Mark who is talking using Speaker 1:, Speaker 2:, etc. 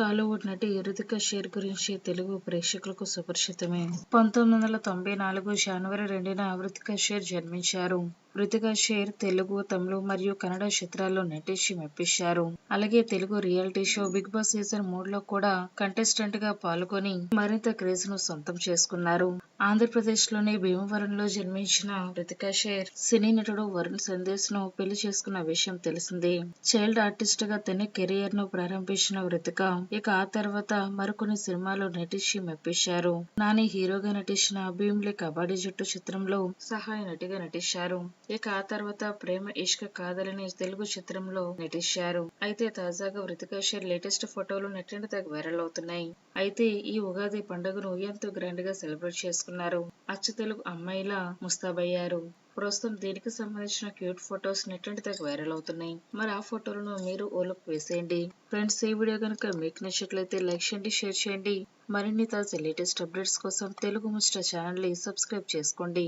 Speaker 1: టాలీవుడ్ నటి రుతిక షేర్ గురించి తెలుగు ప్రేక్షకులకు సుపరిచితమే. పంతొమ్మిది వందల తొంభై నాలుగు జనవరి రెండున రుతిక షేర్ జన్మించారు. రుతిక షేర్ తెలుగు తమిళ మరియు కన్నడ చిత్రాల్లో నటించి మెప్పించారు. అలాగే Telugu reality show Bigg Boss season మూడ్లో కూడా కంటెస్టెంట్గా పాల్గొని మరింత క్రేజ్ను సొంతం చేసుకున్నారు. ఆంధ్రప్రదేశ్లోని భీమవరంలో జన్మించిన రుతిక షేర్ సినీ నటుడు వరుణ్ సందేశ్ను పెళ్ళి చేసుకున్న విషయం తెలిసిందే. చైల్డ్ ఆర్టిస్ట్గా తన కెరియర్ను ప్రారంభించిన రుతిక ఇక ఆ తర్వాత మరికొన్ని సినిమాలు నటించి మెప్పించారు. నాని హీరోగా నటించిన భీమ్లే కబడ్డీ జట్టు చిత్రంలో సహాయ నటిగా నటించారు. ఇక ఆ తర్వాత ప్రేమ ఇష్క కాదలని తెలుగు చిత్రంలో నటించారు. అయితే తాజాగా వృతికా షేర్ లేటెస్ట్ ఫోటోలు నెట్టింటి తగ్గ వైరల్ అవుతున్నాయి. అయితే ఈ ఉగాది పండుగను ఎంతో గ్రాండ్గా సెలబ్రేట్ చేసుకున్నారు. అచ్చ తెలుగు అమ్మాయిలా ముస్తాబయ్యారు. ప్రస్తుతం దీనికి సంబంధించిన క్యూట్ ఫొటోస్ నెట్ తెగ వైరల్ అవుతున్నాయి. మరి ఆ ఫోటోలను మీరు ఓలకు వేసేయండి. ఫ్రెండ్స్ ఈ వీడియో కనుక మీకు నచ్చినట్లయితే లైక్ చేయండి షేర్ చేయండి. మరిన్ని తాజా లేటెస్ట్ అప్డేట్స్ కోసం తెలుగు ముచ్చట ఛానల్ని సబ్స్క్రైబ్ చేసుకోండి.